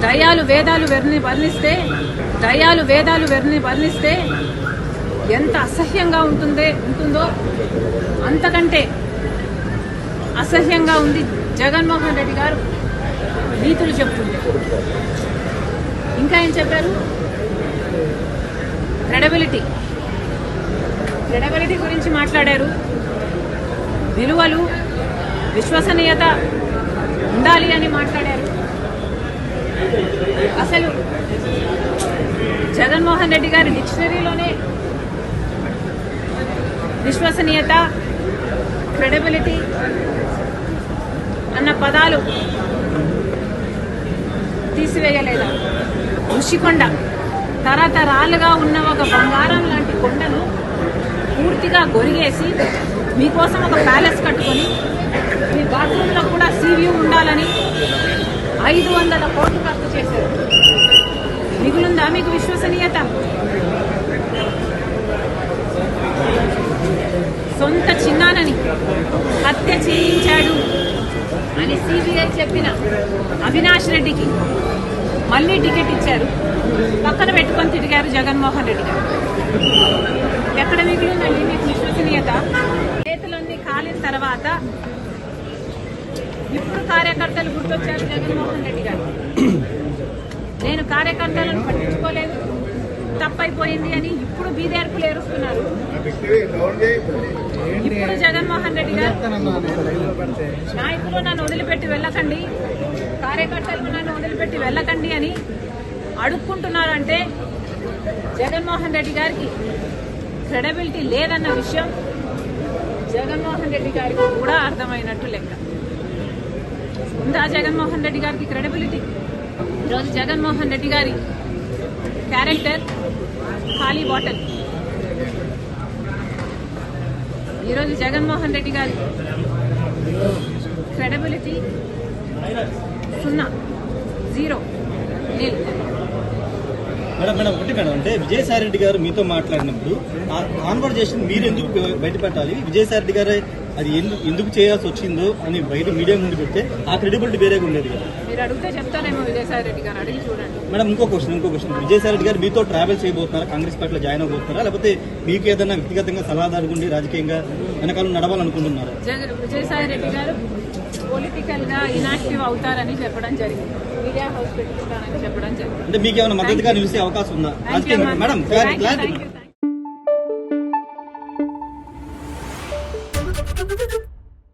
దయాలు వేదాలు వెర్ని వర్ణిస్తే దయాలు వేదాలు వెర్ని వర్ణిస్తే ఎంత అసహ్యంగా ఉంటుందే ఉంటుందో అంతకంటే అసహ్యంగా ఉంది జగన్మోహన్ రెడ్డి గారు. నీతులు చెప్తుంటే. ఇంకా ఏం చెప్పారు? క్రెడబిలిటీ. క్రెడబిలిటీ గురించి మాట్లాడారు. విలువలు విశ్వసనీయత ఉండాలి అని మాట్లాడారు. అసలు జగన్మోహన్ రెడ్డి గారి డిక్షనరీలోనే విశ్వసనీయత క్రెడిబిలిటీ అన్న పదాలు తీసివేయలేదా? ఋషికొండ తరతరాలుగా ఉన్న ఒక బంగారం లాంటి కొండను పూర్తిగా గొరిగేసి మీకోసం ఒక ప్యాలెస్ కట్టుకొని మీ బాత్రూంలో కూడా సీవ్యూ ఉండాలని ఐదు వందల కోట్లు ఖర్చు చేశారు. మిగులుందా మీకు విశ్వసనీయత? సొంత చిన్నానని హత్య చేయించాడు అని సిబిఐ చెప్పిన అవినాష్ రెడ్డికి మళ్ళీ టికెట్ ఇచ్చారు. పక్కన పెట్టుకొని తిరిగారు జగన్మోహన్ రెడ్డి గారు. ఎక్కడ మిగిలిందండి మీకు విశ్వసనీయత చేతులన్నీ కాలిన తర్వాత ఇప్పుడు కార్యకర్తలు గుర్తొచ్చారు జగన్మోహన్ రెడ్డి గారు. నేను కార్యకర్తలను పట్టించుకోలేదు. తప్పైపోయింది అని ఇప్పుడు బీదేర్పులు ఏరుస్తున్నారు ఇప్పుడు జగన్మోహన్ రెడ్డి గారు నాయకులు నన్ను వదిలిపెట్టి వెళ్ళకండి కార్యకర్తలు నన్ను వదిలిపెట్టి వెళ్ళకండి అని అడుక్కుంటున్నారంటే జగన్మోహన్ రెడ్డి గారికి క్రెడబిలిటీ లేదన్న విషయం జగన్మోహన్ రెడ్డి గారికి కూడా అర్థమైనట్టు లెక్క. ఆ జగన్మోహన్ రెడ్డి గారికి క్రెడిబిలిటీ ఈరోజు జగన్మోహన్ రెడ్డి గారి క్యారెక్టర్ ఖాళీ బాటల్ ఈరోజు జగన్మోహన్ రెడ్డి గారి క్రెడిబిలిటీ సున్నా జీరో నీల్ మేడం మేడం ఒకటి మేడం. అంటే విజయసాయి రెడ్డి గారు మీతో మాట్లాడినప్పుడు ఆ కాన్వర్జేషన్ మీరు ఎందుకు బయటపెట్టాలి? విజయసాయి రెడ్డి గారు అది ఎందు- ఎందుకు చేయాల్సి వచ్చిందో అని బయట మీడియా ముందు పెడితే ఆ క్రెడిబిలిటీ వేరేగా ఉండేది కదా. మీరు అడిగితే చెప్తానేమో విజయసాయి రెడ్డి గారు అడిగి చూడండి. మేడం ఇంకో క్వశ్చన్ ఇంకో క్వశ్చన్ విజయసాయి రెడ్డి గారు మీతో ట్రావెల్ చేయబోతున్నారా? కాంగ్రెస్ పార్టీలో జాయిన్ అవబోతున్నారా లేకపోతే మీకు ఏదైనా వ్యక్తిగతంగా సలహాదారు ఉండి రాజకీయంగా వెనకాల నడవాలనుకుంటున్నారా? విజయసాయి రెడ్డి గారు పొలిటికల్గా ఇనాక్టివ్ అవుతారని చెప్పడం జరిగింది. మీడియా హౌస్ పెట్టుకుంటారని చెప్పడం జరిగింది. అంటే మీకు ఏమైనా మద్దతుగా నిలిచే అవకాశం ఉందా? Madam clarity